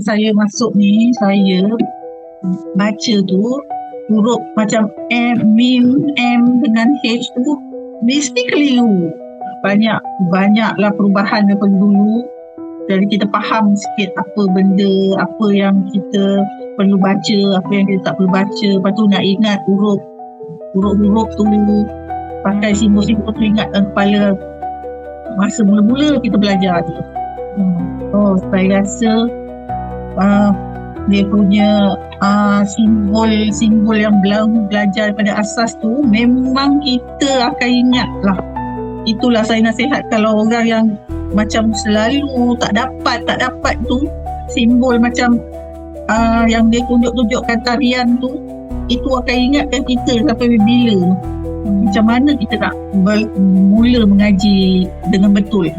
saya masuk ni, saya baca tu huruf macam M, mim, M dengan H tu mesti keliru. Banyak, banyaklah perubahan daripada dulu. Jadi kita faham sikit apa benda, apa yang kita perlu baca, apa yang kita tak perlu baca. Lepas tu nak ingat huruf, huruf-huruf tu pakai simbol-simbol tu ingat dalam kepala masa mula-mula kita belajar tu. Hmm. Oh, saya rasa uh, dia punya uh, simbol-simbol yang belum belajar pada asas tu memang kita akan ingat lah. Itulah saya nasihat kalau orang yang macam selalu tak dapat, tak dapat tu simbol macam uh, yang dia tunjuk-tunjukkan tarian tu itu akan ingatkan kita sampai bila macam mana kita nak mula mengaji dengan betul